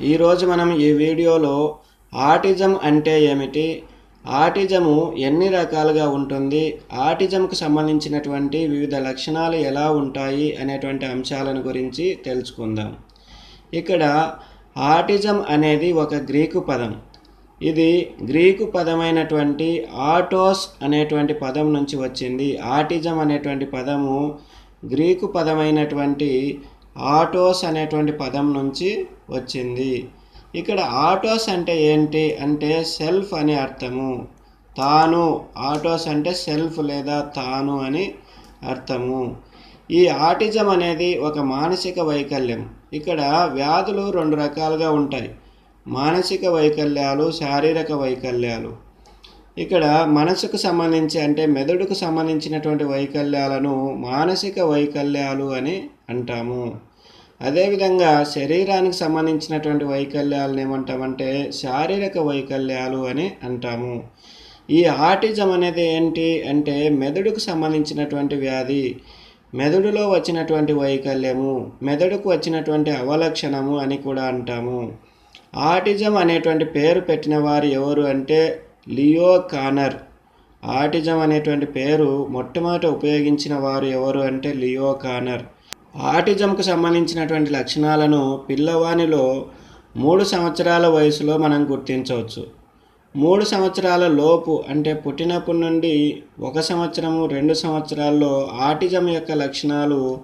ఈరోజు మనం ఈ వీడియోలో ఆటిజం అంటే ఏమిటి? ఆటిజము ఎన్ని రకాలుగా ఉంటుంది? ఆటిజంకు సంబంధించినటువంటి వివిధ లక్షణాలు ఎలా ఉంటాయి అనేటువంటి అంశాలను గురించి తెలుసుకుందాం. ఇక్కడ ఆటిజం అనేది ఒక గ్రీకు పదం. ఇది గ్రీకు పదమైనటువంటి ఆటోస్ అనేటువంటి పదం నుంచి వచ్చింది. ఆటిజం అనేటువంటి పదము గ్రీకు పదమైనటువంటి ఆటోస్ అనేటువంటి పదం నుంచి వచ్చింది. ఇక్కడ ఆటోస్ అంటే ఏంటి? అంటే సెల్ఫ్ అని అర్థము. తాను. ఆటోస్ అంటే సెల్ఫ్ లేదా తాను అని అర్థము. ఈ ఆటిజం అనేది ఒక మానసిక వైకల్యం. ఇక్కడ వ్యాధులు రెండు రకాలుగా ఉంటాయి. మానసిక వైకల్యాలు శారీరక వైకల్యాలు. ఇక్కడ మనసుకు సంబంధించి అంటే మెదడుకు సంబంధించినటువంటి వైకల్యాలను మానసిక వైకల్యాలు అని అంటాము. అదేవిధంగా శరీరానికి సంబంధించినటువంటి వైకల్యాలను ఏమంటామంటే శారీరక వైకల్యాలు అని అంటాము. ఈ ఆటిజం అనేది ఏంటి అంటే మెదడుకు సంబంధించినటువంటి వ్యాధి మెదడులో వచ్చినటువంటి వైకల్యము మెదడుకు వచ్చినటువంటి అవలక్షణము అని కూడా అంటాము. ఆటిజం అనేటువంటి పేరు పెట్టిన వారు ఎవరు అంటే లియో కానర్. ఆటిజం అనేటువంటి పేరు మొట్టమొదట ఉపయోగించిన వారు ఎవరు అంటే లియో కానర్. ఆటిజంకు సంబంధించినటువంటి లక్షణాలను పిల్లవానిలో మూడు సంవత్సరాల వయసులో మనం గుర్తించవచ్చు. మూడు సంవత్సరాల లోపు అంటే పుట్టినప్పటి నుండి ఒక సంవత్సరము రెండు సంవత్సరాల్లో ఆటిజం యొక్క లక్షణాలు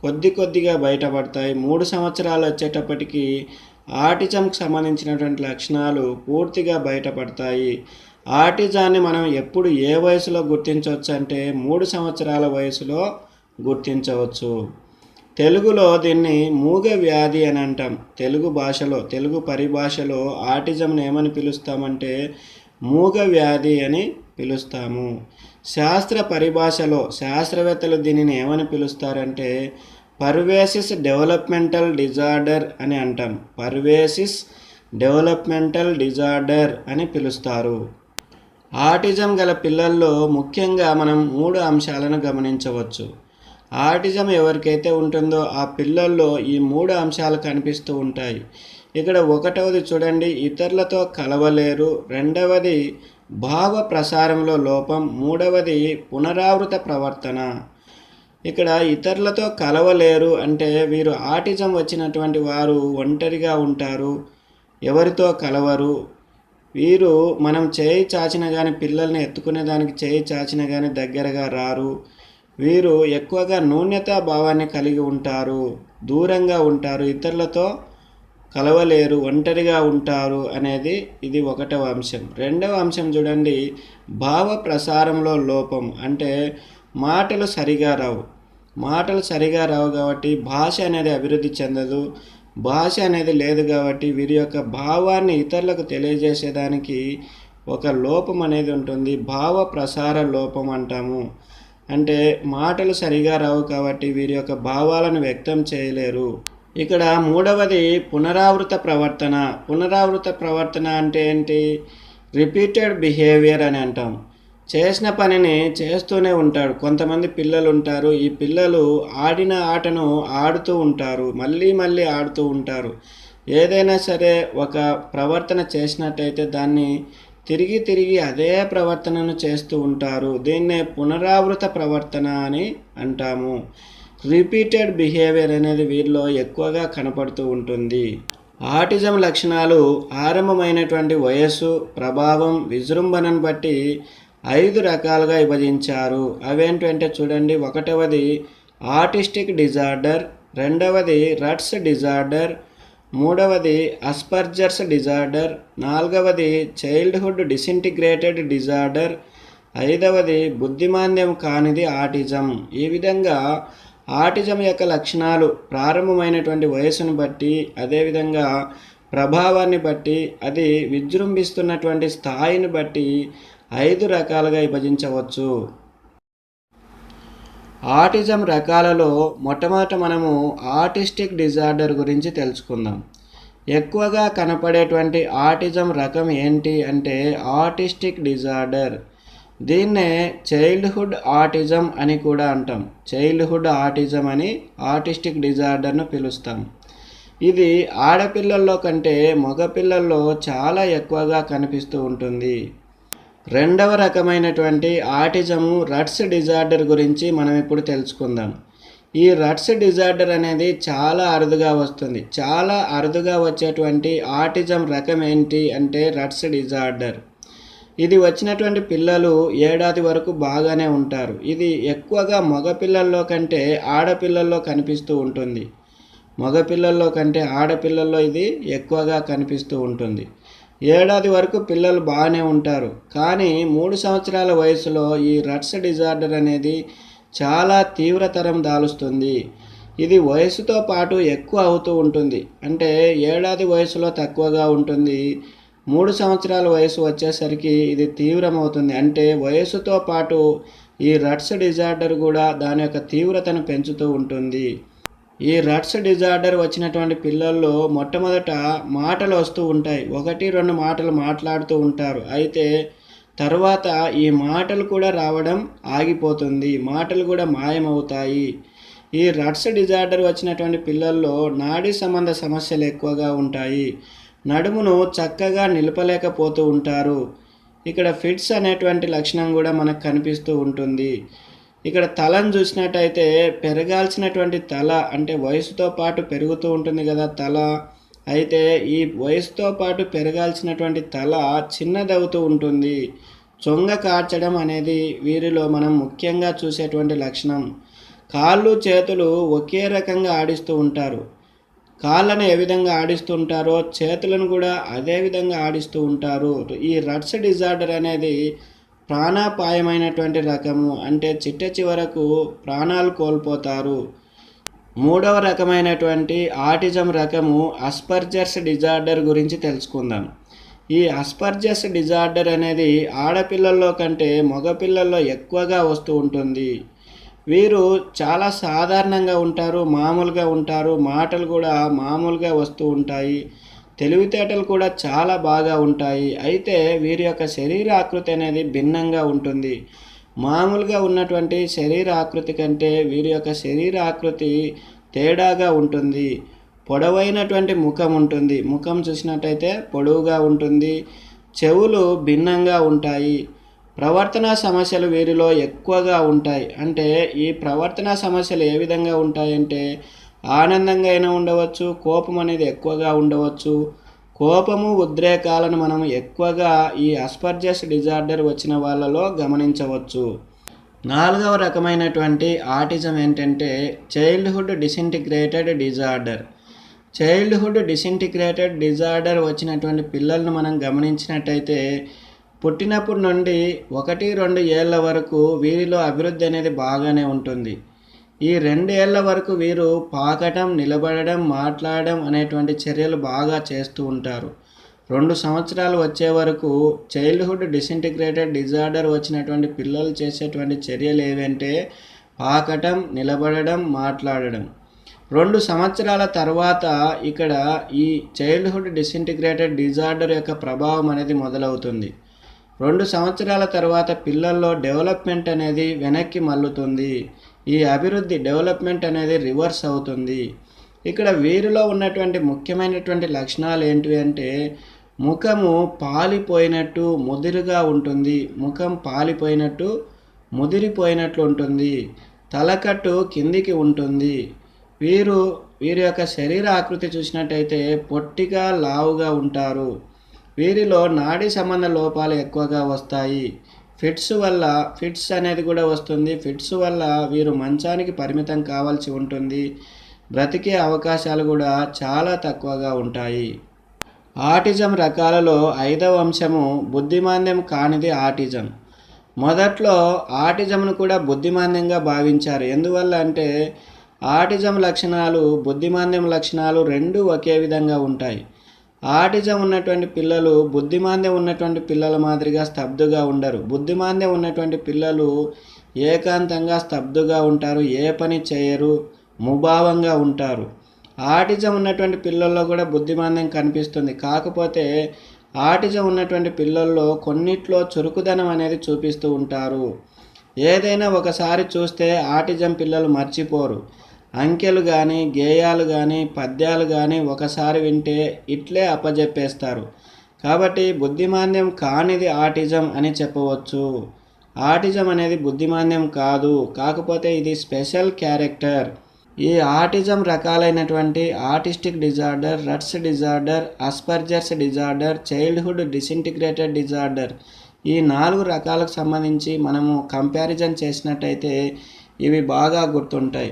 కొద్ది కొద్దిగా బయటపడతాయి. మూడు సంవత్సరాలు వచ్చేటప్పటికి ఆటిజంకు సంబంధించినటువంటి లక్షణాలు పూర్తిగా బయటపడతాయి. ఆటిజాన్ని మనం ఎప్పుడు ఏ వయసులో గుర్తించవచ్చు అంటే మూడు సంవత్సరాల వయసులో గుర్తించవచ్చు. తెలుగులో దీన్ని మూగ వ్యాధి అని అంటాం. తెలుగు భాషలో తెలుగు పరిభాషలో ఆటిజంని ఏమని పిలుస్తామంటే మూగ వ్యాధి అని పిలుస్తాము. శాస్త్ర పరిభాషలో శాస్త్రవేత్తలు దీనిని ఏమని పిలుస్తారంటే పర్వేసిస్ డెవలప్మెంటల్ డిజార్డర్ అని అంటాం. పర్వేసిస్ డెవలప్మెంటల్ డిజార్డర్ అని పిలుస్తారు. ఆటిజం గల పిల్లల్లో ముఖ్యంగా మనం మూడు అంశాలను గమనించవచ్చు. ఆటిజం ఎవరికైతే ఉంటుందో ఆ పిల్లల్లో ఈ మూడు అంశాలు కనిపిస్తూ ఉంటాయి. ఇక్కడ ఒకటవది చూడండి ఇతరులతో కలవలేరు. రెండవది భావ ప్రసారంలో లోపం. మూడవది పునరావృత ప్రవర్తన. ఇక్కడ ఇతరులతో కలవలేరు అంటే వీరు ఆటిజం వచ్చినటువంటి వారు ఒంటరిగా ఉంటారు ఎవరితో కలవరు. వీరు మనం చేయి చాచిన కానీ పిల్లల్ని ఎత్తుకునే దానికి చేయి చాచిన కానీ దగ్గరగా రారు. వీరు ఎక్కువగా నూన్యతా భావాన్ని కలిగి ఉంటారు దూరంగా ఉంటారు ఇతరులతో కలవలేరు ఒంటరిగా ఉంటారు అనేది ఇది ఒకటవ అంశం. రెండవ అంశం చూడండి భావ ప్రసారంలో లోపం అంటే మాటలు సరిగా రావు. మాటలు సరిగా రావు కాబట్టి భాష అనేది అభివృద్ధి చెందదు. భాష అనేది లేదు కాబట్టి వీరి యొక్క భావాన్ని ఇతరులకు తెలియజేసేదానికి ఒక లోపం అనేది ఉంటుంది. భావ ప్రసార లోపం అంటాము. అంటే మాటలు సరిగా రావు కాబట్టి వీరి యొక్క భావాలను వ్యక్తం చేయలేరు. ఇక్కడ మూడవది పునరావృత ప్రవర్తన. పునరావృత ప్రవర్తన అంటే ఏంటి? రిపీటెడ్ బిహేవియర్ అని అంటాం. చేసిన పనిని చేస్తూనే ఉంటాడు. కొంతమంది పిల్లలు ఉంటారు. ఈ పిల్లలు ఆడిన ఆటను ఆడుతూ ఉంటారు. మళ్ళీ మళ్ళీ ఆడుతూ ఉంటారు. ఏదైనా సరే ఒక ప్రవర్తన చేసినట్టయితే దాన్ని తిరిగి తిరిగి అదే ప్రవర్తనను చేస్తూ ఉంటారు. దీన్నే పునరావృత ప్రవర్తన అని అంటాము. రిపీటెడ్ బిహేవియర్ అనేది వీరిలో ఎక్కువగా కనపడుతూ ఉంటుంది. ఆటిజం లక్షణాలు ఆరంభమైనటువంటి వయస్సు ప్రభావం విజృంభణను బట్టి ఐదు రకాలుగా విభజించారు. అవేంటంటే చూడండి ఒకటవది ఆటిస్టిక్ డిజార్డర్ రెండవది రట్స్ డిజార్డర్ మూడవది అస్పర్జర్స్ డిజార్డర్. నాలుగవది చైల్డ్హుడ్ డిసింటిగ్రేటెడ్ డిజార్డర్. ఐదవది బుద్ధిమాంద్యం కానిది ఆటిజం. ఈ విధంగా ఆటిజం యొక్క లక్షణాలు ప్రారంభమైనటువంటి వయసును బట్టి అదేవిధంగా ప్రభావాన్ని బట్టి అది విజృంభిస్తున్నటువంటి స్థాయిని బట్టి ఐదు రకాలుగా విభజించవచ్చు. ఆటిజం రకాలలో మొట్టమొదట మనము ఆటిస్టిక్ డిజార్డర్ గురించి తెలుసుకుందాం. ఎక్కువగా కనపడేటువంటి ఆటిజం రకం ఏంటి అంటే ఆటిస్టిక్ డిజార్డర్. దీన్నే చైల్డ్హుడ్ ఆటిజం అని కూడా అంటాం. చైల్డ్హుడ్ ఆటిజం అని ఆటిస్టిక్ డిజార్డర్ను పిలుస్తాం. ఇది ఆడపిల్లల్లో కంటే మగపిల్లల్లో చాలా ఎక్కువగా కనిపిస్తూ ఉంటుంది. రెండవ రకమైనటువంటి ఆటిజము రట్స్ డిజార్డర్ గురించి మనం ఇప్పుడు తెలుసుకుందాం. ఈ రట్స్ డిజార్డర్ అనేది చాలా అరుదుగా వస్తుంది. చాలా అరుదుగా వచ్చేటువంటి ఆటిజం రకం ఏంటి అంటే రట్స్ డిజార్డర్. ఇది వచ్చినటువంటి పిల్లలు ఏడాది వరకు బాగానే ఉంటారు. ఇది ఎక్కువగా మగపిల్లల్లో కంటే ఆడపిల్లల్లో కనిపిస్తూ ఉంటుంది. మగపిల్లల్లో కంటే ఆడపిల్లల్లో ఇది ఎక్కువగా కనిపిస్తూ ఉంటుంది. ఏడాది వరకు పిల్లలు బాగానే ఉంటారు. కానీ మూడు సంవత్సరాల వయసులో ఈ రట్స్ డిజార్డర్ అనేది చాలా తీవ్రతరం దాలుస్తుంది. ఇది వయసుతో పాటు ఎక్కువ అవుతూ ఉంటుంది. అంటే ఏడాది వయసులో తక్కువగా ఉంటుంది. మూడు సంవత్సరాల వయసు వచ్చేసరికి ఇది తీవ్రమవుతుంది. అంటే వయసుతో పాటు ఈ రట్స్ డిజార్డర్ కూడా దాని యొక్క తీవ్రతను పెంచుతూ ఉంటుంది. ఈ రట్స్ డిజార్డర్ వచ్చినటువంటి పిల్లల్లో మొట్టమొదట మాటలు వస్తూ ఉంటాయి. ఒకటి రెండు మాటలు మాట్లాడుతూ ఉంటారు. అయితే తర్వాత ఈ మాటలు కూడా రావడం ఆగిపోతుంది. మాటలు కూడా మాయమవుతాయి. ఈ రట్స్ డిజార్డర్ వచ్చినటువంటి పిల్లల్లో నాడీ సంబంధ సమస్యలు ఎక్కువగా ఉంటాయి. నడుమును చక్కగా నిలపలేకపోతూ ఉంటారు. ఇక్కడ ఫిట్స్ అనేటువంటి లక్షణం కూడా మనకు కనిపిస్తూ ఉంటుంది. ఇక్కడ తలను చూసినట్టయితే పెరగాల్సినటువంటి తల అంటే వయసుతో పాటు పెరుగుతూ ఉంటుంది కదా తల. అయితే ఈ వయసుతో పాటు పెరగాల్సినటువంటి తల చిన్నదవుతూ ఉంటుంది. చొంగ కార్చడం అనేది వీరిలో మనం ముఖ్యంగా చూసేటువంటి లక్షణం. కాళ్ళు చేతులు ఒకే రకంగా ఆడిస్తూ ఉంటారు. కాళ్ళను ఏ విధంగా ఆడిస్తూ ఉంటారో చేతులను కూడా అదే విధంగా ఆడిస్తూ ఉంటారు. ఈ రట్స్ డిజార్డర్ అనేది ప్రాణాపాయమైనటువంటి రకము అంటే చిట్ట చివరకు ప్రాణాలు కోల్పోతారు. మూడవ రకమైనటువంటి ఆటిజం రకము అస్పర్జర్స్ డిజార్డర్ గురించి తెలుసుకుందాం. ఈ అస్పర్జర్స్ డిజార్డర్ అనేది ఆడపిల్లల్లో కంటే మగపిల్లల్లో ఎక్కువగా వస్తూ ఉంటుంది. వీరు చాలా సాధారణంగా ఉంటారు మామూలుగా ఉంటారు మాటలు కూడా మామూలుగా వస్తూ ఉంటాయి. తెలివితేటలు కూడా చాలా బాగా ఉంటాయి. అయితే వీరి యొక్క శరీర ఆకృతి అనేది భిన్నంగా ఉంటుంది. మామూలుగా ఉన్నటువంటి శరీర ఆకృతి కంటే వీరి యొక్క శరీర ఆకృతి తేడాగా ఉంటుంది. పొడవైనటువంటి ముఖం ఉంటుంది. ముఖం చూసినట్టయితే పొడవుగా ఉంటుంది. చెవులు భిన్నంగా ఉంటాయి. ప్రవర్తన సమస్యలు వీరిలో ఎక్కువగా ఉంటాయి. అంటే ఈ ప్రవర్తన సమస్యలు ఏ విధంగా ఉంటాయంటే ఆనందంగా అయినా ఉండవచ్చు కోపం అనేది ఎక్కువగా ఉండవచ్చు. కోపము ఉద్రేకాలను మనం ఎక్కువగా ఈ అస్పర్జస్ డిజార్డర్ వచ్చిన వాళ్ళలో గమనించవచ్చు. నాలుగవ రకమైనటువంటి ఆటిజం ఏంటంటే childhood disintegrated disorder. Childhood disintegrated disorder వచ్చినటువంటి పిల్లలను మనం గమనించినట్టయితే పుట్టినప్పటి నుండి ఒకటి రెండు ఏళ్ళ వరకు వీరిలో అభివృద్ధి అనేది బాగానే ఉంటుంది. ఈ రెండేళ్ళ వరకు వీరు పాకటం నిలబడడం మాట్లాడడం అనేటువంటి చర్యలు బాగా చేస్తూ ఉంటారు. రెండు సంవత్సరాలు వచ్చే వరకు చైల్డ్హుడ్ డిసింటిగ్రేటెడ్ డిజార్డర్ వచ్చినటువంటి పిల్లలు చేసేటువంటి చర్యలు ఏవంటే పాకటం నిలబడడం మాట్లాడడం. రెండు సంవత్సరాల తర్వాత ఇక్కడ ఈ చైల్డ్హుడ్ డిసింటిగ్రేటెడ్ డిజార్డర్ యొక్క ప్రభావం అనేది మొదలవుతుంది. రెండు సంవత్సరాల తర్వాత పిల్లల్లో డెవలప్మెంట్ అనేది వెనక్కి మల్లుతుంది ఈ అభివృద్ధి డెవలప్మెంట్ అనేది రివర్స్ అవుతుంది. ఇక్కడ వీరిలో ఉన్నటువంటి ముఖ్యమైనటువంటి లక్షణాలు ఏంటి అంటే ముఖము పాలిపోయినట్టు ముదిరుగా ఉంటుంది. ముఖం పాలిపోయినట్టు ముదిరిపోయినట్లు ఉంటుంది. తలకట్టు కిందికి ఉంటుంది. వీరు వీరి యొక్క శరీర ఆకృతి చూసినట్టయితే పొట్టిగా లావుగా ఉంటారు. వీరిలో నాడీ సంబంధ లోపాలు ఎక్కువగా వస్తాయి. ఫిట్స్ వల్ల ఫిట్స్ అనేది కూడా వస్తుంది. ఫిట్స్ వల్ల వీరు మంచానికి పరిమితం కావాల్సి ఉంటుంది. బ్రతికే అవకాశాలు కూడా చాలా తక్కువగా ఉంటాయి. ఆటిజం రకాలలో ఐదవ అంశము బుద్ధిమాంద్యం కానిది ఆటిజం. మొదట్లో ఆటిజంను కూడా బుద్ధిమాంద్యంగా భావించారు. ఎందువల్ల అంటే ఆటిజం లక్షణాలు బుద్ధిమాంద్యం లక్షణాలు రెండు ఒకే విధంగా ఉంటాయి. ఆటిజం ఉన్నటువంటి పిల్లలు బుద్ధిమాంద్యం ఉన్నటువంటి పిల్లల మాదిరిగా స్తబ్దుగా ఉండరు. బుద్ధిమాంద్యం ఉన్నటువంటి పిల్లలు ఏకాంతంగా స్తబ్దుగా ఉంటారు ఏ పని చేయరు ముభావంగా ఉంటారు. ఆటిజం ఉన్నటువంటి పిల్లల్లో కూడా బుద్ధిమాంద్యం కనిపిస్తుంది. కాకపోతే ఆటిజం ఉన్నటువంటి పిల్లల్లో కొన్నిట్లో చురుకుదనం అనేది చూపిస్తూ ఉంటారు. ఏదైనా ఒకసారి చూస్తే ఆటిజం పిల్లలు మర్చిపోరు. అంకెలు కానీ గేయాలు కానీ పద్యాలు కానీ ఒకసారి వింటే ఇట్లే అప్పజెప్పేస్తారు. కాబట్టి బుద్ధిమాంద్యం కానిది ఆటిజం అని చెప్పవచ్చు. ఆటిజం అనేది బుద్ధిమాంద్యం కాదు. కాకపోతే ఇది స్పెషల్ క్యారెక్టర్. ఈ ఆటిజం రకాలైనటువంటి autistic disorder Rett's disorder Asperger's disorder childhood disintegrated disorder ఈ నాలుగు రకాలకు సంబంధించి మనము కంపారిజన్ చేసినట్టయితే ఇవి బాగా గుర్తుంటాయి.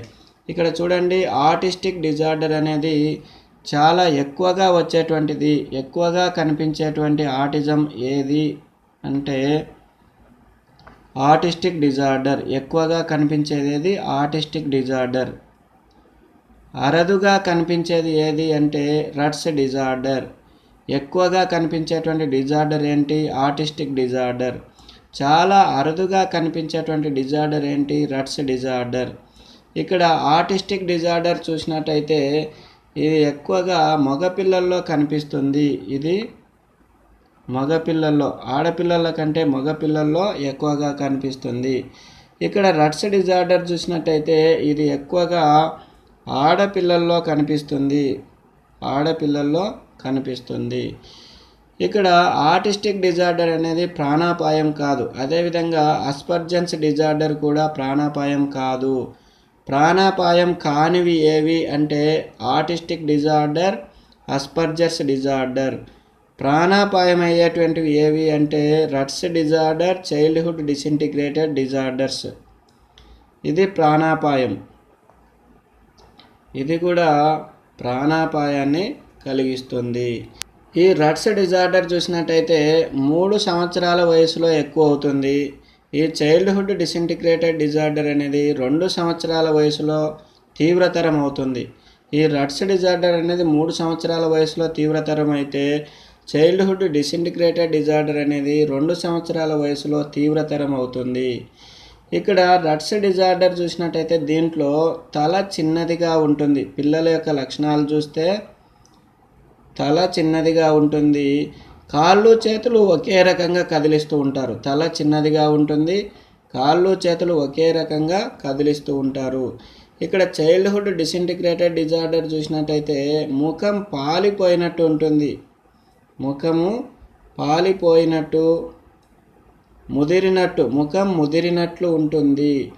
ఇక్కడ చూడండి ఆర్టిస్టిక్ డిజార్డర్ అనేది చాలా ఎక్కువగా వచ్చేటువంటిది ఎక్కువగా కనిపించేటువంటి ఆటిజం ఏది అంటే ఆటిస్టిక్ డిజార్డర్. ఎక్కువగా కనిపించేది ఏది? Autistic disorder. అరుదుగా కనిపించేది ఏది అంటే రట్స్ డిజార్డర్. ఎక్కువగా కనిపించేటువంటి డిజార్డర్ ఏంటి? Autistic disorder. చాలా అరుదుగా కనిపించేటువంటి డిజార్డర్ ఏంటి? Rett's disorder. ఇక్కడ ఆటిస్టిక్ డిజార్డర్ చూసినట్టయితే ఇది ఎక్కువగా మగపిల్లల్లో కనిపిస్తుంది. ఇది మగపిల్లల్లో ఆడపిల్లల కంటే మగపిల్లల్లో ఎక్కువగా కనిపిస్తుంది. ఇక్కడ రట్స్ డిజార్డర్ చూసినట్టయితే ఇది ఎక్కువగా ఆడపిల్లల్లో కనిపిస్తుంది. ఆడపిల్లల్లో కనిపిస్తుంది. ఇక్కడ ఆర్టిస్టిక్ డిజార్డర్ అనేది ప్రాణాపాయం కాదు. అదేవిధంగా అస్పర్జన్స్ డిజార్డర్ కూడా ప్రాణాపాయం కాదు. ప్రాణాపాయం కానివి ఏవి అంటే ఆర్టిస్టిక్ డిజార్డర్ అస్పర్జర్స్ డిజార్డర్. ప్రాణాపాయం అయ్యేటువంటివి ఏవి అంటే Rett's disorder childhood disintegrated disorders. ఇది ప్రాణాపాయం. ఇది కూడా ప్రాణాపాయాన్ని కలిగిస్తుంది. ఈ రట్స్ డిజార్డర్ చూసినట్టయితే మూడు సంవత్సరాల వయసులో ఎక్కువ అవుతుంది. ఈ చైల్డ్హుడ్ డిసింటిగ్రేటెడ్ డిజార్డర్ అనేది రెండు సంవత్సరాల వయసులో తీవ్రతరం అవుతుంది ఈ రట్స్ డిజార్డర్ అనేది మూడు సంవత్సరాల వయసులో తీవ్రతరం అయితే చైల్డ్హుడ్ డిసింటిగ్రేటెడ్ డిజార్డర్ అనేది రెండు సంవత్సరాల వయసులో తీవ్రతరం అవుతుంది ఇక్కడ రట్స్ డిజార్డర్ చూసినట్టయితే దీంట్లో తల చిన్నదిగా ఉంటుంది. పిల్లల యొక్క లక్షణాలు చూస్తే తల చిన్నదిగా ఉంటుంది. కాళ్ళు చేతులు ఒకే రకంగా కదిలిస్తూ ఉంటారు. తల చిన్నదిగా ఉంటుంది. కాళ్ళు చేతులు ఒకే రకంగా కదిలిస్తూ ఉంటారు. ఇక్కడ చైల్డ్హుడ్ డిసింటిగ్రేటెడ్ డిజార్డర్ చూసినట్టయితే ముఖం పాలిపోయినట్టు ఉంటుంది. ముఖము పాలిపోయినట్టు ముదిరినట్టు ముఖం ముదిరినట్లు ఉంటుంది.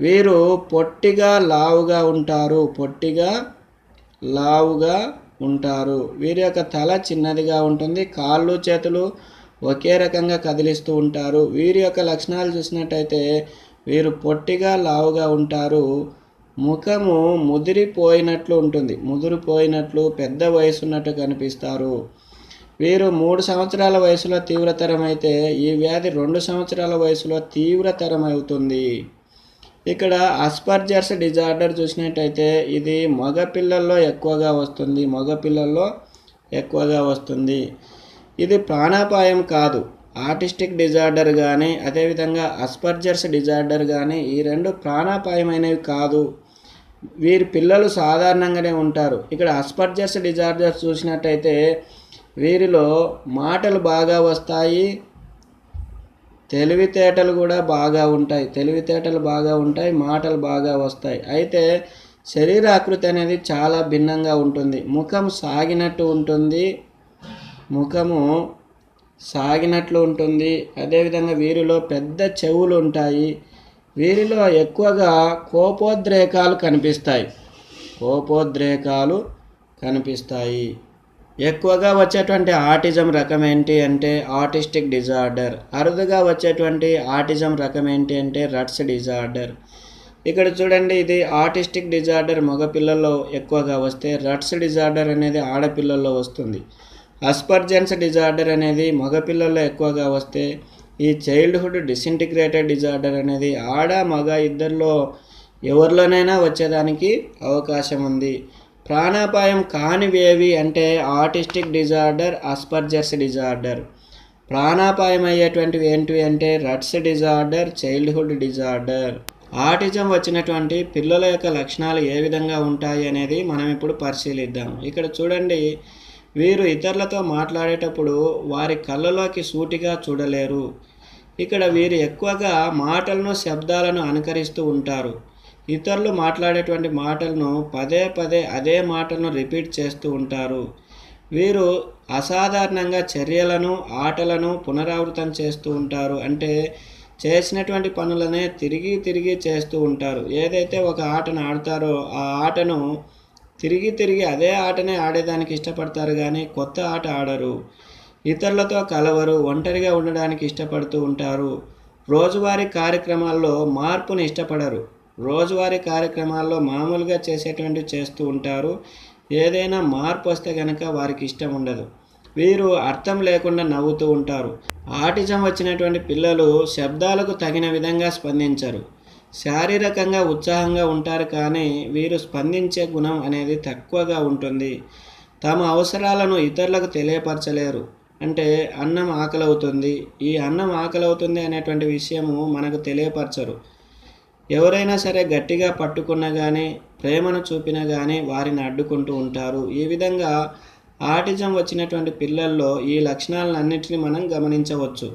వీరు పొట్టిగా లావుగా ఉంటారు. పొట్టిగా లావుగా ఉంటారు. వీరి యొక్క తల చిన్నదిగా ఉంటుంది. కాళ్ళు చేతులు ఒకే రకంగా కదిలిస్తూ ఉంటారు. వీరి యొక్క లక్షణాలు చూసినట్టయితే వీరు పొట్టిగా లావుగా ఉంటారు. ముఖము ముదిరిపోయినట్లు ఉంటుంది. ముదిరిపోయినట్లు పెద్ద వయసు ఉన్నట్టు కనిపిస్తారు. వీరు మూడు సంవత్సరాల వయసులో తీవ్రతరం అయితే ఈ వ్యాధి రెండు సంవత్సరాల వయసులో తీవ్రతరం అవుతుంది ఇక్కడ అస్పర్జర్స్ డిజార్డర్ చూసినట్టయితే ఇది మగపిల్లల్లో ఎక్కువగా వస్తుంది మగపిల్లల్లో ఎక్కువగా వస్తుంది. ఇది ప్రాణాపాయం కాదు ఆర్టిస్టిక్ డిజార్డర్ కానీ అదేవిధంగా అస్పర్జర్స్ డిజార్డర్ కానీ ఈ రెండు ప్రాణాపాయమైనవి కాదు. వీరి పిల్లలు సాధారణంగానే ఉంటారు. ఇక్కడ అస్పర్జర్స్ డిజార్డర్ చూసినట్టయితే వీరిలో మాటలు బాగా వస్తాయి తెలివితేటలు కూడా బాగా ఉంటాయి. తెలివితేటలు బాగా ఉంటాయి మాటలు బాగా వస్తాయి. అయితే శరీరాకృతి అనేది చాలా భిన్నంగా ఉంటుంది. ముఖం సాగినట్టు ఉంటుంది. ముఖము సాగినట్లు ఉంటుంది. అదేవిధంగా వీరిలో పెద్ద చెవులు ఉంటాయి. వీరిలో ఎక్కువగా కోపోద్రేకాలు కనిపిస్తాయి. కోపోద్రేకాలు కనిపిస్తాయి. ఎక్కువగా వచ్చేటువంటి ఆటిజం రకం ఏంటి అంటే ఆటిస్టిక్ డిజార్డర్. అరుదుగా వచ్చేటువంటి ఆటిజం రకం ఏంటి అంటే రట్స్ డిజార్డర్. ఇక్కడ చూడండి ఇది ఆటిస్టిక్ డిజార్డర్ మగపిల్లల్లో ఎక్కువగా వస్తే రట్స్ డిజార్డర్ అనేది ఆడపిల్లల్లో వస్తుంది. అస్పర్జెన్స్ డిజార్డర్ అనేది మగపిల్లల్లో ఎక్కువగా వస్తే ఈ చైల్డ్హుడ్ డిసింటిగ్రేటెడ్ డిజార్డర్ అనేది ఆడ మగ ఇద్దరిలో ఎవరిలోనైనా వచ్చేదానికి అవకాశం ఉంది. ప్రాణాపాయం కానివేవి అంటే ఆటిస్టిక్ డిజార్డర్ అస్పర్జర్స్ డిజార్డర్. ప్రాణాపాయం అయ్యేటువంటివి ఏంటివి అంటే Rett's disorder childhood disorder. Autism వచ్చినటువంటి పిల్లల యొక్క లక్షణాలు ఏ విధంగా ఉంటాయి అనేది మనం ఇప్పుడు పరిశీలిద్దాం. ఇక్కడ చూడండి వీరు ఇతరులతో మాట్లాడేటప్పుడు వారి కళ్ళలోకి సూటిగా చూడలేరు. ఇక్కడ వీరు ఎక్కువగా మాటలను శబ్దాలను అనుకరిస్తూ ఉంటారు. ఇతరులు మాట్లాడేటువంటి మాటలను పదే పదే అదే మాటలను రిపీట్ చేస్తూ ఉంటారు. వీరు అసాధారణంగా చర్యలను ఆటలను పునరావృతం చేస్తూ ఉంటారు. అంటే చేసినటువంటి పనులనే తిరిగి తిరిగి చేస్తూ ఉంటారు. ఏదైతే ఒక ఆటను ఆడతారో ఆ ఆటను తిరిగి తిరిగి అదే ఆటనే ఆడేదానికి ఇష్టపడతారు కానీ కొత్త ఆట ఆడరు. ఇతరులతో కలవరు ఒంటరిగా ఉండడానికి ఇష్టపడుతూ ఉంటారు. రోజువారీ కార్యక్రమాల్లో మార్పును ఇష్టపడరు. రోజువారీ కార్యక్రమాల్లో మామూలుగా చేసేటువంటివి చేస్తూ ఉంటారు. ఏదైనా మార్పు వస్తే కనుక వారికి ఇష్టం ఉండదు. వీరు అర్థం లేకుండా నవ్వుతూ ఉంటారు. ఆటిజం వచ్చినటువంటి పిల్లలు శబ్దాలకు తగిన విధంగా స్పందించరు. శారీరకంగా ఉత్సాహంగా ఉంటారు కానీ వీరు స్పందించే గుణం అనేది తక్కువగా ఉంటుంది. తమ అవసరాలను ఇతరులకు తెలియపరచలేరు. అంటే అన్నం ఆకలవుతుంది. ఈ అన్నం ఆకలవుతుంది అనేటువంటి విషయము మనకు తెలియపరచరు. ఎవరైనా సరే గట్టిగా పట్టుకున్నా కానీ ప్రేమను చూపినా కానీ వారిని అడ్డుకుంటూ ఉంటారు. ఈ విధంగా ఆటిజం వచ్చినటువంటి పిల్లల్లో ఈ లక్షణాలన్నింటినీ మనం గమనించవచ్చు.